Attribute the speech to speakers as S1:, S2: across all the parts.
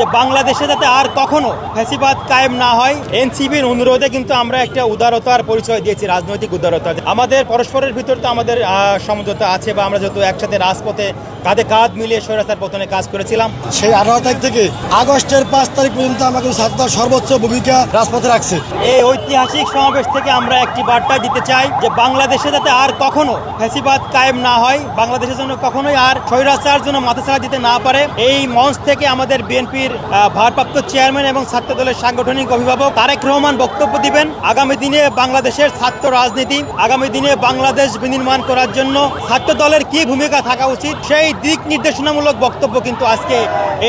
S1: যে বাংলাদেশে যাতে আর কখনো ফ্যাসিবাদ কায়েম না হয় এনসিবির অনুরোধে কিন্তু আমরা একটা উদারতার পরিচয় দিয়েছি, রাজনৈতিক উদারতা। আমাদের পরস্পরের ভিতর তো আমাদের সমঝোতা আছে বা আমরা যেহেতু একসাথে রাজপথে কাঁধে কাঁধ মিলিয়ে স্বৈরাচার পতনে কাজ করেছিলাম।
S2: সেই আঠারো তারিখ থেকে আগস্টের পাঁচ তারিখ পর্যন্ত আমাকে ছাত্ররা সর্বোচ্চ ভূমিকা রাজপথে রাখছে।
S1: এই ঐতিহাসিক সমাবেশ থেকে আমরা একটি বার্তা দিতে চাই যে বাংলাদেশে যাতে আর কখনো ফ্যাসিবাদ কায়েম না হয় বাংলাদেশের জন্য কখনোই আর স্বৈরাচার জন্য মাথাছাড়া দিতে না পারে। এই মঞ্চ থেকে আমাদের বিএনপির ভারপ্রাপ্ত চেয়ারম্যান এবং ছাত্র দলের সাংগঠনিক অভিভাবক তারেক রহমান বক্তব্য দিবেন। আগামী দিনে বাংলাদেশের ছাত্র রাজনীতি আগামী দিনে বাংলাদেশ বিনির্মাণ করার জন্য ছাত্র দলের কি ভূমিকা থাকা উচিত সেই দিক নির্দেশনামূলক বক্তব্য কিন্তু আজকে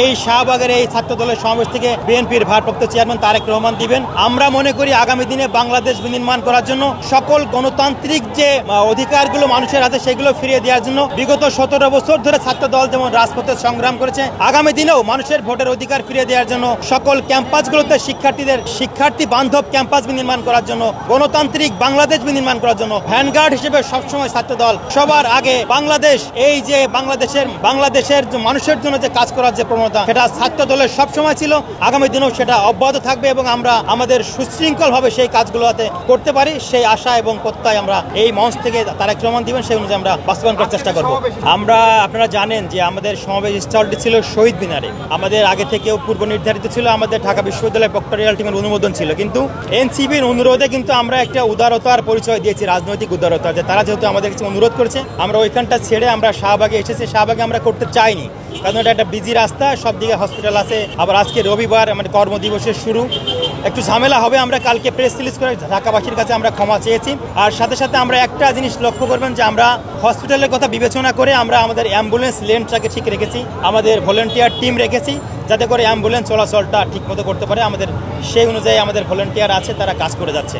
S1: এই শাহবাগের এই ছাত্র দলের সমাবেশ থেকে বিএনপির ভারপ্রাপ্ত চেয়ারম্যান তারেক রহমান দিবেন। আমরা মনে করি আগামী দিনে বাংলাদেশ বিনির্মাণ করার জন্য সকল গণতান্ত্রিক যে অধিকারগুলো মানুষের হাতে সেগুলো ফিরিয়ে দেওয়ার জন্য বিগত সতেরো বছর ধরে ছাত্র দল যেমন রাজপথে সংগ্রাম করেছে, আগামী দিনেও মানুষের ভোটের অধিকার ফিরিয়ে দেওয়ার জন্য সকল ক্যাম্পাসগুলোতে শিক্ষার্থীদের, শিক্ষার্থী বান্ধব ক্যাম্পাস বিনির্মাণ করার জন্য, গণতান্ত্রিক বাংলাদেশ বিনির্মাণ করার জন্য ভ্যানগার্ড হিসেবে সবসময় ছাত্র দল সবার আগে বাংলাদেশ, এই যে বাংলাদেশের বাংলাদেশের মানুষের জন্য যে কাজ করার যে প্রবণতা, সেটা ছাত্র দলের সবসময় ছিল। আগামী দিনেও সেটা অব্যাহত থাকবে এবং আমরা আমাদের সুশৃঙ্খল ভাবে সেই কাজগুলোতে করতে পারি। সেই আশা এবং প্রত্যয় আমরা এই মঞ্চ থেকে তারেক রহমান দিবেন, সেই অনুযায়ী আমরা বাস্তবায়ন করার চেষ্টা করব। আমরা, আপনারা জানেন যে আমাদের সমাবেশ স্থলটি ছিল শহীদ মিনারে। আমাদের আগে থেকেও পূর্ব নির্ধারিত ছিল, আমাদের ঢাকা বিশ্ববিদ্যালয় প্রক্টরিয়াল টিমের অনুমোদন ছিল। কিন্তু এনসিবির অনুরোধে কিন্তু আমরা একটা উদারতার পরিচয় দিয়েছি, রাজনৈতিক উদারতা, যে তারা যেহেতু আমাদের কাছে অনুরোধ করেছে, আমরা ওইখানটা ছেড়ে আমরা শাহবাগে এসেছি। শাহবাগে আমরা করতে চাইনি। কারণ এটা একটা বিজি রাস্তা সব দিকে হসপিটাল আছে। আবার আজকে রবিবার মানে কর্মদিবসের শুরু। একটু ঝামেলা হবে, আমরা কালকে প্রেস রিলিজ করে ঢাকাবাসীর কাছে আমরা ক্ষমা চেয়েছি। আর সাথে সাথে আমরা একটা জিনিস লক্ষ্য করবেন যে, আমরা হসপিটালের কথা বিবেচনা করে আমরা আমাদের অ্যাম্বুলেন্স লেনটাকে ঠিক রেখেছি। আমাদের ভলেন্টিয়ার টিম রেখেছি, যাতে করে অ্যাম্বুলেন্স চলাচলটা ঠিকমতো করতে পারে। আমাদের সেই অনুযায়ী আমাদের ভলেন্টিয়ার আছে, তারা কাজ করে যাচ্ছে।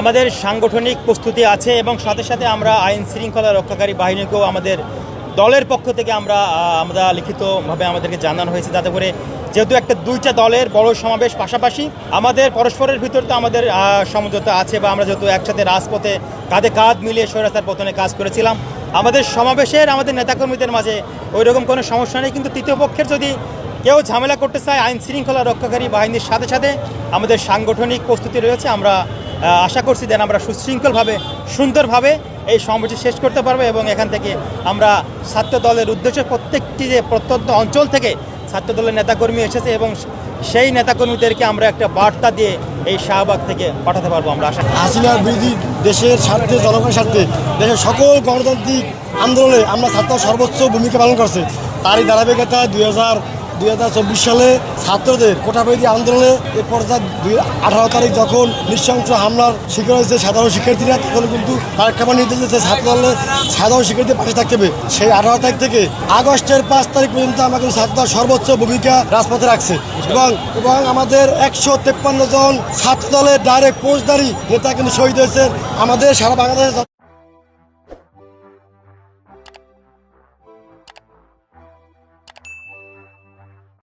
S1: আমাদের সাংগঠনিক প্রস্তুতি আছে এবং সাথে সাথে আমরা আইন শৃঙ্খলা রক্ষাকারী বাহিনীকেও আমাদের দলের পক্ষ থেকে আমরা আমরা লিখিতভাবে আমাদেরকে জানানো হয়েছে যাতে করে যেহেতু একটা দুইটা দলের বড় সমাবেশ পাশাপাশি আমাদের পরস্পরের ভিতর তো আমাদের সমঝোতা আছে বা আমরা যেহেতু একসাথে রাজপথে কাঁধে কাঁধ মিলিয়ে স্বৈরাচার পতনে কাজ করেছিলাম, আমাদের সমাবেশের আমাদের নেতাকর্মীদের মাঝে ওই রকম কোনো সমস্যা নেই। কিন্তু তৃতীয় পক্ষের যদি কেউ ঝামেলা করতে চায়, আইন শৃঙ্খলা রক্ষাকারী বাহিনীর সাথে সাথে আমাদের সাংগঠনিক প্রস্তুতি রয়েছে, আমরা আশা করছি যেন আমরা সুশৃঙ্খলভাবে, সুন্দরভাবে এই সমাবেশটি শেষ করতে পারব এবং এখান থেকে আমরা ছাত্র দলের উদ্দেশ্যে প্রত্যেকটি যে প্রত্যন্ত অঞ্চল থেকে ছাত্র দলের নেতাকর্মী এসেছে এবং সেই নেতাকর্মীদেরকে আমরা একটা বার্তা দিয়ে এই শাহবাগ থেকে পাঠাতে পারব আমরা আশা করি।
S2: হাসিনার বিরোধী দেশের স্বার্থে, জনগণের স্বার্থে, দেশের সকল গণতান্ত্রিক আন্দোলনে আমরা ছাত্র সর্বোচ্চ ভূমিকা পালন করছে তারই ধারাবাহিকতা দুই হাজার দুই চব্বিশ সালে ছাত্রদের কোটাবৈধি আন্দোলনে এ পর্যায়ে দুই আঠারো তারিখ যখন নৃশংস হামলার শিকার হয়েছে সাধারণ শিক্ষার্থীরা, তখন কিন্তু রহমান নির্দেশ দিয়েছে ছাত্র সাধারণ শিক্ষার্থীর পাশে থাকতে হবে। সেই আঠারো তারিখ থেকে আগস্টের পাঁচ তারিখ পর্যন্ত আমাকে ছাত্ররা সর্বোচ্চ ভূমিকা রাজপথে রাখছে। এবং এবং আমাদের একশো তেপ্পান্ন জন ছাত্র দলের ডাইরেক্ট পোস্টদারি নেতা কিন্তু শহীদ হয়েছে আমাদের সারা বাংলাদেশের